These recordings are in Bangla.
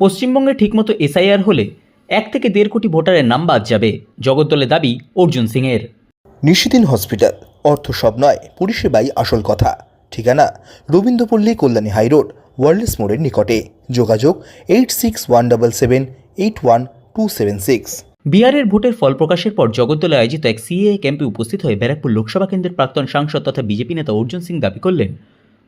পশ্চিমবঙ্গে ঠিকমতো এসআইআর হলে এক থেকে দেড় কোটি ভোটারের নাম বাদ যাবে জগদ্দলে দাবি অর্জুন সিংয়ের। নিশিদিন হসপিটাল অর্থ সব নয় পরিষেবাই আসল কথা। ঠিকানা রবীন্দ্রপল্লী কল্যাণী হাইরোড ওয়ার্ল্ডস মোড়ের নিকটে। যোগাযোগ eight six one double seven eight one two seven six. বিহারের ভোটের ফল প্রকাশের পর জগদ্দলে আয়োজিত এক সিএএ ক্যাম্পে উপস্থিত হয়ে ব্যারাকপুর লোকসভা কেন্দ্রের প্রাক্তন সাংসদ তথা বিজেপি নেতা অর্জুন সিং দাবি করলেন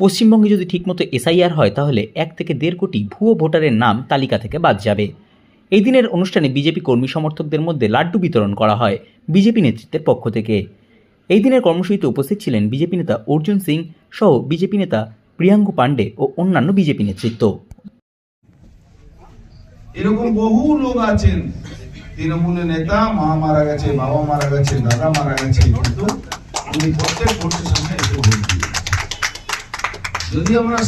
পশ্চিমবঙ্গে যদি ঠিকমতো এসআইআর হয়, তাহলে এক থেকে দেড় কোটি ভুয়ো ভোটারের নাম তালিকা থেকে বাদ যাবে এই দিনের অনুষ্ঠানে বিজেপি কর্মী সমর্থকদের মধ্যে লাড্ডু বিতরণ করা হয় বিজেপি নেতৃত্বের পক্ষ থেকে এই দিনের কর্মসূচিতে উপস্থিত ছিলেন বিজেপি নেতা অর্জুন সিং সহ বিজেপি নেতা প্রিয়াঙ্কু পাণ্ডে ও অন্যান্য বিজেপি নেতৃত্ব এরকম বহু লোক আছেন তৃণমূলের নেতা, মা মারা গেছে, বাবা মারা গেছে, দাদা মারা গেছে, কিন্তু উনি প্রত্যেক ভোটের সামনে। যদি আমরা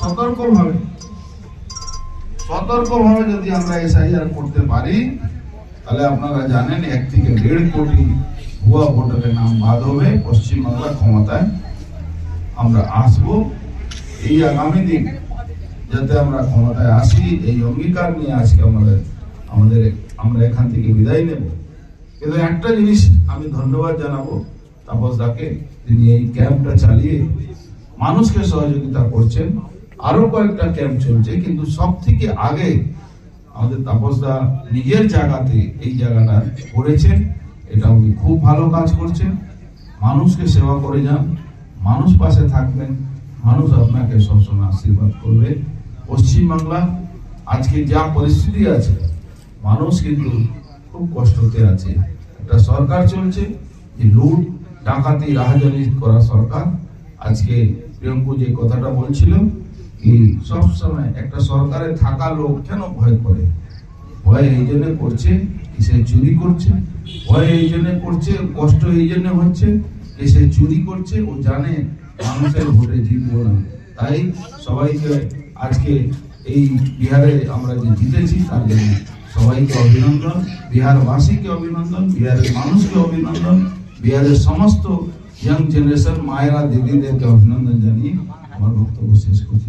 সতর্ক ভাবে সতর্ক ভাবে যদি আমরা এসআইআর করতে পারি, তাহলে আপনারা জানেন এক থেকে দেড় কোটি ভুয়া ভোটারের নাম বাদ হবে। পশ্চিমবাংলা ক্ষমতায় আমরা আসব। এই আগামী দিন যাতে আমরা ক্ষমতায় আসি, এই অঙ্গীকার নিয়ে আজকে আমাদের আমাদের আমরা এখান থেকে বিদায় নেব। কিন্তু একটা জিনিস আমি ধন্যবাদ জানাব তাপস দাকে তিনি এই ক্যাম্পটা চালিয়ে মানুষকে সহযোগিতা করছেন। আরও কয়েকটা ক্যাম্প চলছে, কিন্তু সব থেকে আগে আমাদের তাপসদা নিজের জায়গাতে এই জায়গাটা করেছেন। এটা উনি খুব ভালো কাজ করছেন। মানুষকে সেবা করে যান। মানুষ পাশে থাকবেন। মানুষ আপনাকে সবসময় আশীর্বাদ করবে। পশ্চিমবাংলা, আজকে যা পরিস্থিতি আছে, মানুষ কিন্তু খুব কষ্টতে আছে। একটা সরকার চলছে, যে লুট, ডাকাতি, রাহাজানি করা সরকার। আজকে প্রিয়ঙ্কু যে কথাটা বলছিল সব সময় একটা সরকারে থাকা লোক কেন ভয় করে? ভয় এই জন্য করছে সে চুরি করছে? ভয় এই জন্য করছে, কষ্ট এই জন্য হচ্ছে সে চুরি করছে, ও জানে মানুষের ভোটে জিতবো না। তাই সবাইকে আজকে এই বিহারে আমরা যে জিতেছি তার জন্য সবাইকে অভিনন্দন। বিহারবাসীকে অভিনন্দন, বিহারের মানুষকে অভিনন্দন, বিহারের সমস্ত ইয়াং জেনারেশন মায়েরা দিদিদেরকে অভিনন্দন জানিয়ে আমার বক্তব্য শেষ করছি